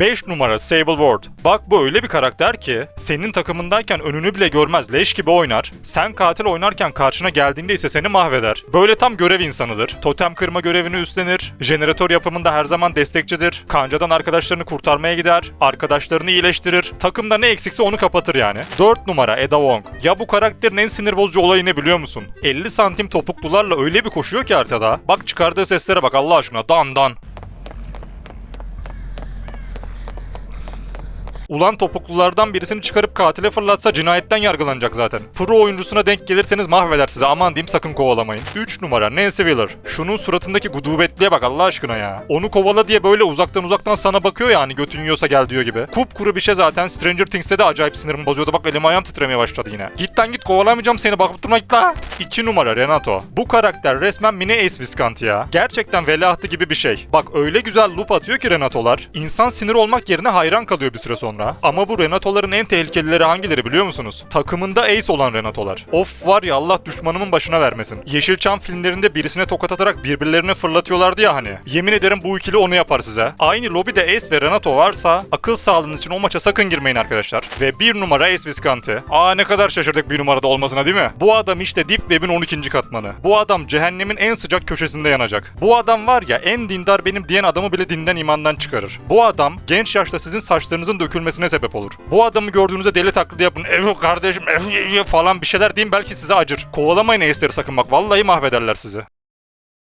5 numara Sable Ward. Bak bu öyle bir karakter ki senin takımındayken önünü bile görmez leş gibi oynar. Sen katil oynarken karşına geldiğinde ise seni mahveder. Böyle tam görev insanıdır. Totem kırma görevini üstlenir. Jeneratör yapımında her zaman destekçidir. Kancadan arkadaşlarını kurtarmaya gider. Arkadaşlarını iyileştirir. Takımda ne eksikse onu kapatır yani. 4 numara Eda Wong. Ya bu karakterin en sinir bozucu olayı ne biliyor musun? 50 santim topuklularla öyle bir koşuyor ki haritada. Bak çıkardığı seslere bak Allah aşkına. Dan dan. Ulan topuklulardan birisini çıkarıp katile fırlatsa cinayetten yargılanacak zaten. Pro oyuncusuna denk gelirseniz mahveder size aman diyeyim sakın kovalamayın. 3 numara Nancy Wheeler. Şunun suratındaki gudubetliye bak Allah aşkına ya. Onu kovala diye böyle uzaktan uzaktan sana bakıyor ya hani götün yiyorsa gel diyor gibi. Kupkuru bir şey zaten Stranger Things'te de acayip sinirimi bozuyordu. Bak elim ayağım titremeye başladı yine. Git lan git kovalamayacağım seni bakıp durma git la. 2 numara Renato. Bu karakter resmen mini Ace Viscanti ya. Gerçekten veliahtı gibi bir şey. Bak öyle güzel loop atıyor ki Renato'lar. İnsan sinir olmak yerine hayran kalıyor bir süre sonra. Ama bu Renato'ların en tehlikelileri hangileri biliyor musunuz? Takımında Ace olan Renato'lar. Of var ya Allah düşmanımın başına vermesin. Yeşilçam filmlerinde birisine tokat atarak birbirlerine fırlatıyorlardı ya hani. Yemin ederim bu ikili onu yapar size. Aynı lobide Ace ve Renato varsa akıl sağlığınız için o maça sakın girmeyin arkadaşlar. Ve bir numara Ace Viscanti. Aa ne kadar şaşırdık bir numarada olmasına değil mi? Bu adam işte Deep Web'in 12. katmanı. Bu adam cehennemin en sıcak köşesinde yanacak. Bu adam var ya en dindar benim diyen adamı bile dinden imandan çıkarır. Bu adam genç yaşta sizin saçlarınızın dökülmesine sebep olur. Bu adamı gördüğünüzde deli taklidi yapın. Ev kardeşim ev falan bir şeyler deyin belki size acır. Kovalamayın Ace'leri sakın bak vallahi mahvederler sizi.